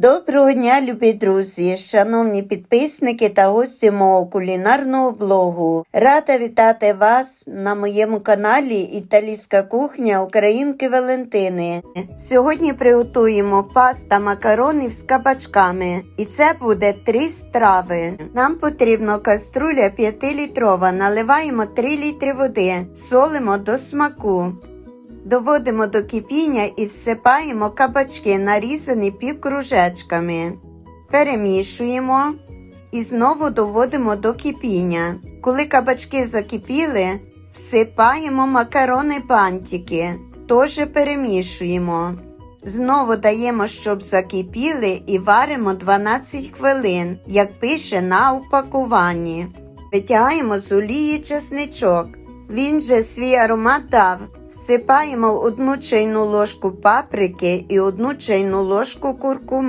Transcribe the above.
Доброго дня, любі друзі, шановні підписники та гості мого кулінарного блогу. Рада вітати вас на моєму каналі Італійська кухня Українки Валентини. Сьогодні приготуємо паста макаронів з кабачками. І це буде три страви. Нам потрібно каструля 5-літрова. Наливаємо 3 літри води, солимо до смаку. Доводимо до кипіння і всипаємо кабачки, нарізані півкружечками. Перемішуємо і знову доводимо до кипіння. Коли кабачки закипіли, всипаємо макарони бантики. Теж перемішуємо. Знову даємо, щоб закипіли і варимо 12 хвилин, як пише на упакуванні. Витягаємо з олії чесничок. Він же свій аромат дав. Всипаємо одну чайну ложку паприки і одну чайну ложку куркуми.